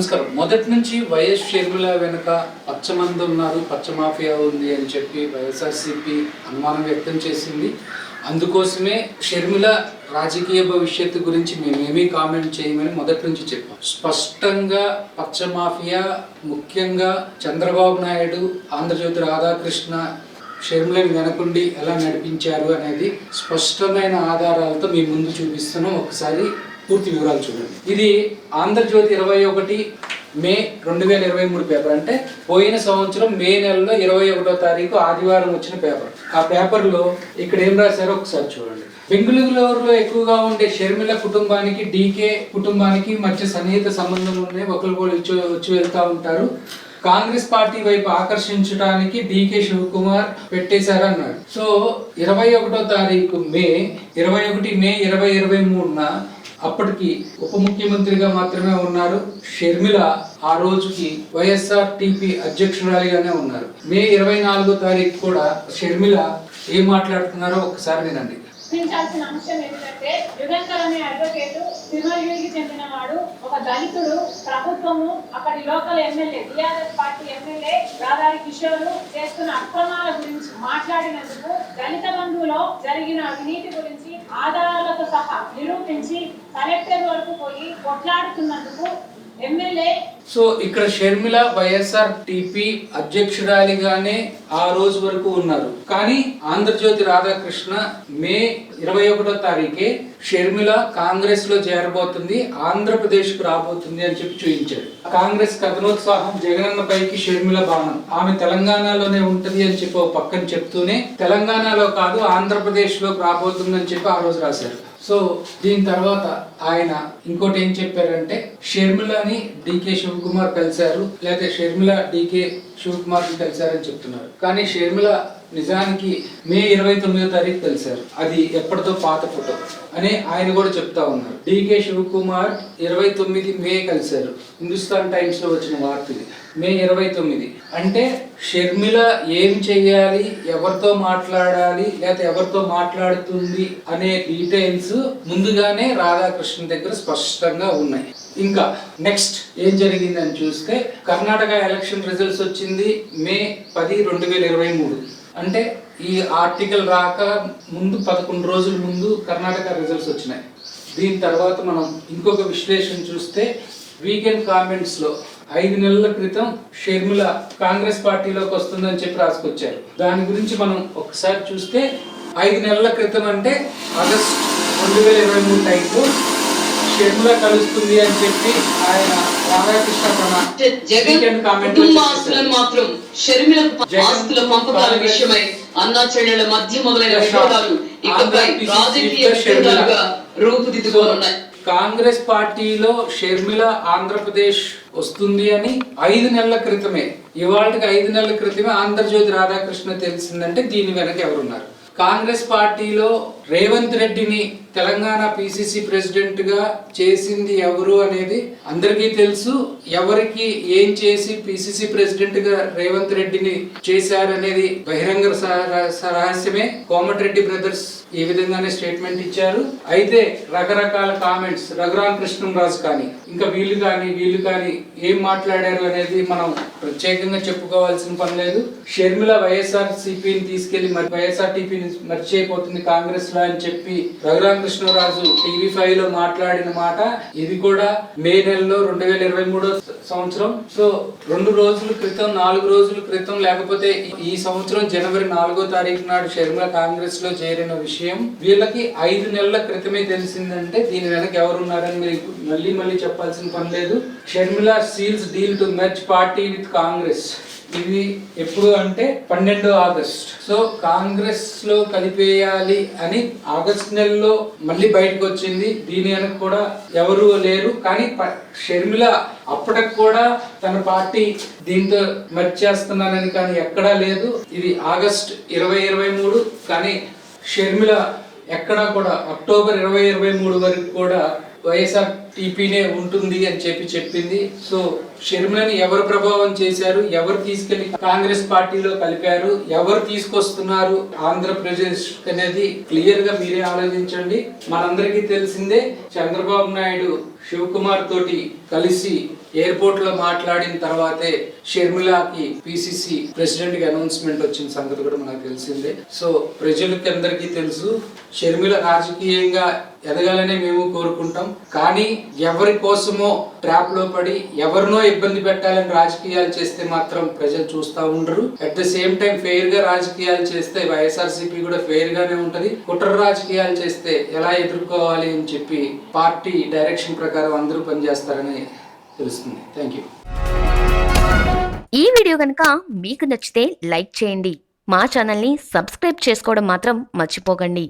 నమస్కారం. మొదటి నుంచి వైఎస్ షర్మిల వెనుక పచ్చమంది ఉన్నారు పచ్చ మాఫియా ఉంది అని చెప్పి వైఎస్ఆర్సీపీ అనుమానం వ్యక్తం చేసింది. అందుకోసమే షర్మిల రాజకీయ భవిష్యత్తు గురించి మేమేమీ కామెంట్ చేయమని మొదటి నుంచి చెప్పాం. స్పష్టంగా పచ్చ మాఫియా ముఖ్యంగా చంద్రబాబు నాయుడు ఆంధ్రజ్యోతి రాధాకృష్ణ షర్మిలని వెనకుండి ఎలా నడిపించారు అనేది స్పష్టమైన ఆధారాలతో మీ ముందు చూపిస్తున్నాం. ఒకసారి పూర్తి వివరాలు చూడండి. ఇది ఆంధ్రజ్యోతి ఇరవై ఒకటి మే రెండు వేల ఇరవై మూడు పేపర్. అంటే పోయిన సంవత్సరం మే నెలలో ఇరవై ఒకటో తారీఖు ఆదివారం వచ్చిన పేపర్. ఆ పేపర్లో ఇక్కడ ఏం రాశారో ఒకసారి చూడండి. బెంగళూరులో ఎక్కువగా ఉండే షర్మిల కుటుంబానికి డీకే కుటుంబానికి మధ్య సన్నిహిత సంబంధాలు ఉన్నాయి. ఒకరు వచ్చి వచ్చి వెళ్తూ ఉంటారు. కాంగ్రెస్ పార్టీ వైపు ఆకర్షించడానికి డీకే శివకుమార్ పెట్టేశారు అన్నాడు. సో ఇరవై ఒకటో తారీఖు మే ఇరవై ఒకటి మే ఇరవై ఇరవై మూడున అప్పటికి ఉప ముఖ్యమంత్రిగా మాత్రమే ఉన్నారు. షర్మిల ఆ రోజుకి వైఎస్ఆర్ టీపీ అధ్యక్షురాలిగానే ఉన్నారు. మే ఇరవై నాలుగో తారీఖు కూడా షర్మిల ఏం మాట్లాడుతున్నారో ఒకసారి వినండి. గుర్తించాల్సిన అంశం ఏంటంటే యుగంకర్ అనే అడ్వకేట్ తిరుమలగిరికి చెందినవాడు ఒక దళితుడు ప్రభుత్వము అక్కడి local MLA TRS party MLA Radhari Kishore చేస్తున్న అక్రమాల గురించి మాట్లాడినందుకు దళిత బంధువులో జరిగిన అవినీతి గురించి ఆధారాలతో సహా నిరూపించి కలెక్టర్ వరకు పోయి కొట్లాడుతున్నందుకు ఎమ్మెల్యే సో ఇక్కడ షర్మిల వైఎస్ఆర్ టీపీ అధ్యక్షురాలిగానే ఆ రోజు వరకు ఉన్నారు. కానీ ఆంధ్రజ్యోతి రాధాకృష్ణ మే ఇరవై ఒకటో తారీఖే షర్మిల కాంగ్రెస్లో చేరబోతుంది ఆంధ్రప్రదేశ్కు రాబోతుంది అని చెప్పి చూపించాడు. కాంగ్రెస్ కథనోత్సాహం జగనన్న పైకి షర్మిల బాణం. ఆమె తెలంగాణలోనే ఉంటది అని చెప్పి ఒక పక్కన చెప్తూనే తెలంగాణలో కాదు ఆంధ్రప్రదేశ్లో రాబోతుందని చెప్పి ఆ రోజు రాశారు. సో దీని తర్వాత ఆయన ఇంకోటి ఏం చెప్పారంటే షర్మిలని డికే శివకుమార్ కలిశారు లేకపోతే షర్మిల డికే శివకుమార్ కలిశారని చెప్తున్నారు. కానీ షర్మిల నిజానికి మే ఇరవై తొమ్మిదో తారీఖు కలిశారు. అది ఎప్పటితో పాత ఫోటో అని ఆయన కూడా చెప్తా ఉన్నారు. డికే శివకుమార్ ఇరవై తొమ్మిది మే కలిశారు. హిందుస్థాన్ టైమ్స్లో వచ్చిన వార్త ఇది. మే ఇరవై తొమ్మిది. అంటే షర్మిల ఏం చెయ్యాలి ఎవరితో మాట్లాడాలి లేకపోతే ఎవరితో మాట్లాడుతుంది అనే డీటెయిల్స్ ముందుగానే రాధాకృష్ణ దగ్గర స్పష్టంగా ఉన్నాయి. ఇంకా నెక్స్ట్ ఏం జరిగిందని చూస్తే కర్ణాటక ఎలక్షన్ రిజల్ట్స్ వచ్చింది మే పది రెండు వేల ఇరవై మూడు. అంటే ఈ ఆర్టికల్ రాక ముందు పదకొండు రోజుల ముందు కర్ణాటక రిజల్ట్స్ వచ్చినాయి. దీని తర్వాత మనం ఇంకొక విశ్లేషణ చూస్తే వీకెండ్ కామెంట్స్లో ఐదు నెలల క్రితం షర్మిల కాంగ్రెస్ పార్టీలోకి వస్తుందని చెప్పి రాసుకొచ్చారు. దాని గురించి మనం ఒకసారి చూస్తే ఐదు నెలల క్రితం అంటే ఆగస్ట్ రెండు వేల ఇరవై మూడు టైంలో షర్మిల కలుస్తుంది అని చెప్పి ఆయన రాధాకృష్ణ జగన్ మాత్రం ఆస్తుల పంపకాల విషయమై మధ్య మొదలైన వివాదాలు ఇకపై రాజకీయ రూపుదిద్దుకోనున్నాయి. కాంగ్రెస్ పార్టీలో షర్మిల ఆంధ్రప్రదేశ్ వస్తుంది అని ఐదు నెలల క్రితమే ఇవాళకి ఐదు నెలల క్రితమే ఆంధ్రజ్యోతి రాధాకృష్ణ తెలిసిందంటే దీని వెనక ఎవరున్నారు? కాంగ్రెస్ పార్టీలో రేవంత్ రెడ్డిని తెలంగాణ పిసిసి ప్రెసిడెంట్గా చేసింది ఎవరు అనేది అందరికీ తెలుసు. ఎవరికి ఏం చేసి పిసిసి ప్రెసిడెంట్గా రేవంత్ రెడ్డిని చేశారనేది బహిరంగ రహస్యమే కోమటిరెడ్డి బ్రదర్స్ ఈ విధంగానే స్టేట్మెంట్ ఇచ్చారు. అయితే రకరకాల కామెంట్స్ రఘురామ కృష్ణంరాజు కానీ ఇంకా వీళ్ళు కానీ వీళ్ళు కానీ ఏం మాట్లాడారు అనేది మనం ప్రత్యేకంగా చెప్పుకోవాల్సిన పని లేదు. షర్మిల వైఎస్ఆర్ సిపిని తీసుకెళ్ళి మరి వైఎస్ఆర్ టీపీని మర్చిపోతుంది కాంగ్రెస్లో అని చెప్పి రఘురామ కృష్ణరాజు టీవీ ఫైవ్లో మాట్లాడిన మాట ఇది కూడా మే నెలలో రెండు వేల ఇరవై మూడో సంవత్సరం. సో రెండు రోజుల క్రితం నాలుగు రోజుల క్రితం లేకపోతే ఈ సంవత్సరం జనవరి నాలుగో తారీఖు నాడు షర్మిల కాంగ్రెస్లో చేరిన విషయం వీళ్ళకి ఐదు నెలల క్రితమే తెలిసిందంటే దీని వెనక ఎవరున్నారని మీరు మళ్ళీ మళ్ళీ చెప్పాల్సిన పని లేదు. Sharmila seals deal to merge party with Congress ఇది ఎప్పుడు అంటే పన్నెండో ఆగస్ట్. సో కాంగ్రెస్లో కలిపేయాలి అని ఆగస్ట్ నెలలో మళ్ళీ బయటకు వచ్చింది. దీని వెనక కూడా ఎవరు లేరు. కానీ ప- షర్మిల అప్పటికి కూడా తన పార్టీ దీంతో మర్చేస్తున్నానని కానీ ఎక్కడా లేదు. ఇది ఆగస్ట్ ఇరవై ఇరవై మూడు. కానీ షర్మిల ఎక్కడా కూడా అక్టోబర్ ఇరవై ఇరవై మూడు వరకు కూడా వైఎస్ఆర్ టీపీనే ఉంటుంది అని చెప్పి చెప్పింది. సో షర్మిలని ఎవరు ప్రభావం చేశారు? ఎవరు తీసుకెళ్ళి కాంగ్రెస్ పార్టీలో కలిపారు? ఎవరు తీసుకొస్తున్నారు? ఆంధ్రప్రదేశ్ అనేది క్లియర్గా మీరే ఆలోచించండి. మనందరికీ తెలిసిందే చంద్రబాబు నాయుడు శివకుమార్ తోటి కలిసి ఎయిర్పోర్ట్లో మాట్లాడిన తర్వాతే షర్మిలాకి పిసిసి ప్రెసిడెంట్కి అనౌన్స్మెంట్ వచ్చిన సంగతి కూడా మనకు తెలిసిందే. సో ప్రజలకి అందరికీ తెలుసు షర్మిల రాజకీయంగా ఎదగాలనే మేము కోరుకుంటాం. కానీ ఎవరి కోసమో ట్రాప్లో పడి ఎవరినో ఇబ్బంది పెట్టాలని రాజకీయాలు చేస్తే మాత్రం ప్రజలు చూస్తా ఉండరు. అట్ ద సేమ్ టైం ఫెయిర్గా రాజకీయాలు చేస్తే వైఎస్ఆర్సీపీ కూడా ఫెయిర్ గానే ఉంటది. కుట్ర రాజకీయాలు చేస్తే ఎలా ఎదుర్కోవాలి అని చెప్పి పార్టీ డైరెక్షన్ ప్రకారం అందరూ పనిచేస్తారని తెలుస్తుంది. థ్యాంక్ యూ ఈ వీడియో కనుక మీకు నచ్చితే లైక్ చేయండి. మా ఛానల్ని సబ్స్క్రైబ్ చేసుకోవడం మాత్రం మర్చిపోకండి.